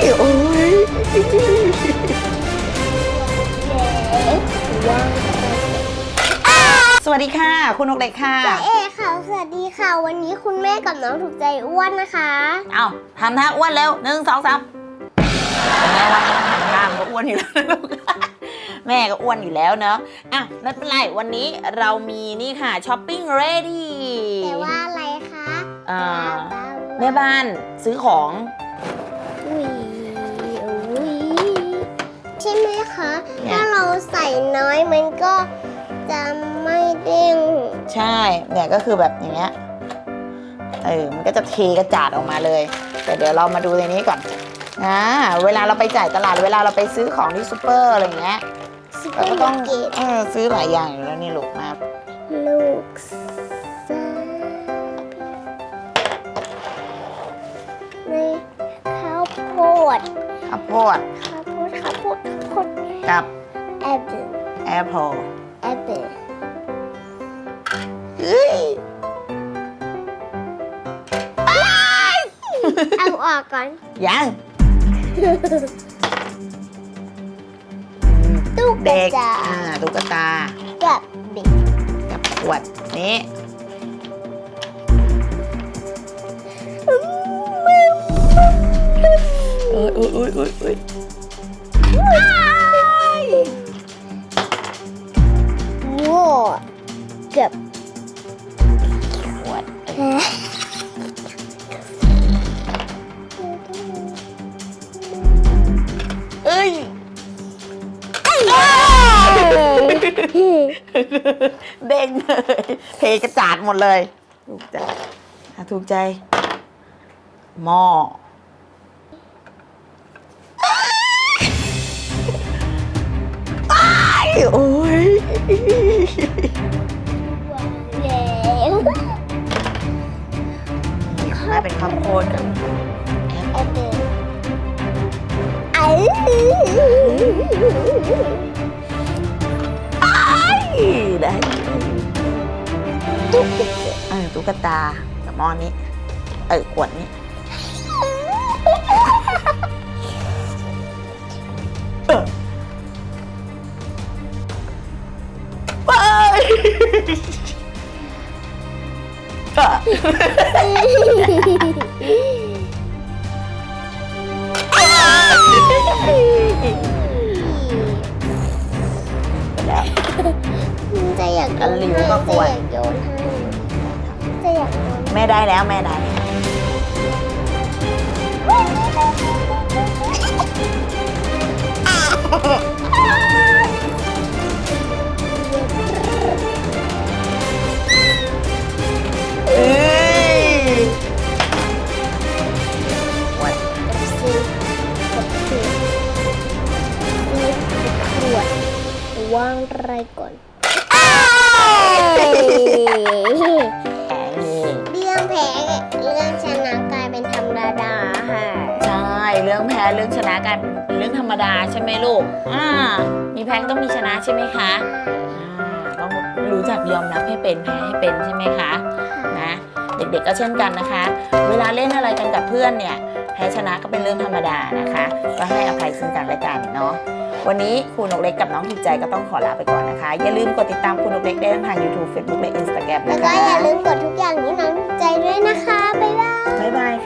โอ้ยว่างสวัสดีค่ะ คุณนกเล็กค่ะจ๋าเอค่ะ สวัสดีค่ะ วันนี้คุณแม่กับน้องถูกใจอ้วนนะคะ เอาทำท่าอ้วนเร็วหนึ่งสองสามแม่ว่าไม่ต้องทำท่ามันก็อ้วนอยู่แล้วนะลูกแม่ก็อ้วนอยู่แล้วเนอะอะไม่เป็นไรวันนี้เรามีนี่ค่ะช้อปปิ้งเรดี้แต่ว่าอะไรคะอ่าแม่บ้านซื้อของ ช่ไหมคะ เนี่ย ถ้าเราใส่น้อยมันก็จะไม่เด้งใช่ เนี่ยก็คือแบบอย่างเงี้ย เออ มันก็จะเทกระจาดออกมาเลย แต่เดี๋ยวเรามาดูในนี้ก่อนนะเวลาเราไปจ่ายตลาด เวลาเราไปซื้อของที่ซูเปอร์อะไรอย่างเงี้ย ซุปเปเราอก็ร์ต้มาองร์เก็ตเออซื้อหลายอย่างอยู่แล้วนี่ลูกมาลูกซาในข้าวโพดข้าวโพด ข้ กับแอปเปิลแอปเปิลแอปเปิลเฮ้ยเอาออกก่อน ยัง ตุ๊กเด็กตาอ่าตุ๊กตา กับเด็กกับขวดนี้เอ้ยอุ้ยอุ้ยอุ้ย อุ้ยวัวกับขวดเอ้ยเด้งเลยเทกระจาดหมดเลย ถูกใจอะถูกใจหม้ออ้ โอ้ยแล้วนี่ข้างหน้าเป็นข้าวโพดกับแอปเปิลไอ้ได้ตุ๊กตาเออตุ๊กตากับม้อนี้ เออขวดนี้เออ แล้ว จะอยากโยนอันหลิวก็ควรจะอยากโยนให้จะอยากโยนแม่ได้แล้วแม่ได้แล้วเวางอะไรก่อนแข็งนี่เรื่องแพ้เรื่องชนะกลายเป็นธรรมดาค่ะใช่เรื่องแพ้เรื่องชนะกลายเป็นเรื่องธรรมดาใช่ไหมลูกอ่ามีแพ้ก็ต้องมีชนะใช่ไหมคะอ่าต้องรู้จักยอมรับให้เป็นแพ้ให้เป็นใช่ไหมคะนะเด็กๆก็เช่นกันนะคะ เวลาเล่นอะไรกันกับเพื่อนเนี่ย แพ้ชนะก็เป็นเรื่องธรรมดานะคะ ก็ให้อภัยซึ่งกันและกันเนาะวันนี้ครูนกเล็กกับน้องหิใจก็ต้องขอลาไปก่อนนะคะ อย่าลืมกดติดตามครูนกเล็กได้ทาง YouTube Facebook และ Instagram แล้วก็อย่าลืมกดทุกอย่างที่น้องหิใจด้วยนะคะ บ๊ายบาย บ๊ายบายค่ะบ๊ายบาย